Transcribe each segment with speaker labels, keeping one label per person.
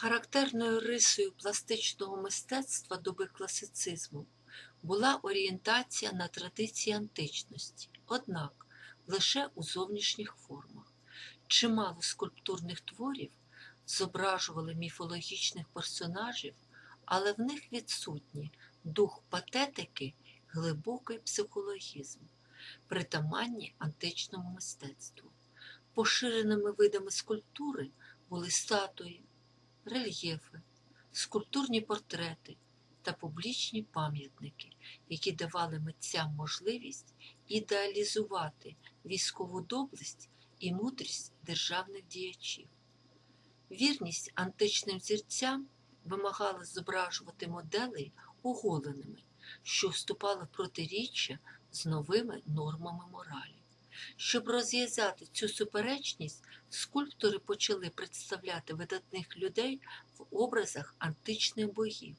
Speaker 1: Характерною рисою пластичного мистецтва доби класицизму була орієнтація на традиції античності, однак лише у зовнішніх формах. Чимало скульптурних творів зображували міфологічних персонажів, але в них відсутні дух патетики, глибокий психологізм, притаманні античному мистецтву. Поширеними видами скульптури були статуї, рельєфи, скульптурні портрети та публічні пам'ятники, які давали митцям можливість ідеалізувати військову доблесть і мудрість державних діячів. Вірність античним зірцям вимагала зображувати моделей оголеними, що вступали в протиріччя з новими нормами моралі. Щоб розв'язати цю суперечність, скульптори почали представляти видатних людей в образах античних богів,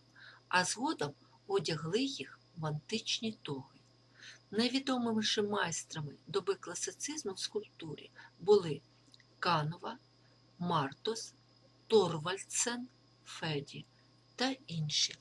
Speaker 1: а згодом одягли їх в античні тоги. Найвідомими майстрами доби класицизму в скульптурі були Канова, Мартос, Торвальдсен, Феді та інші.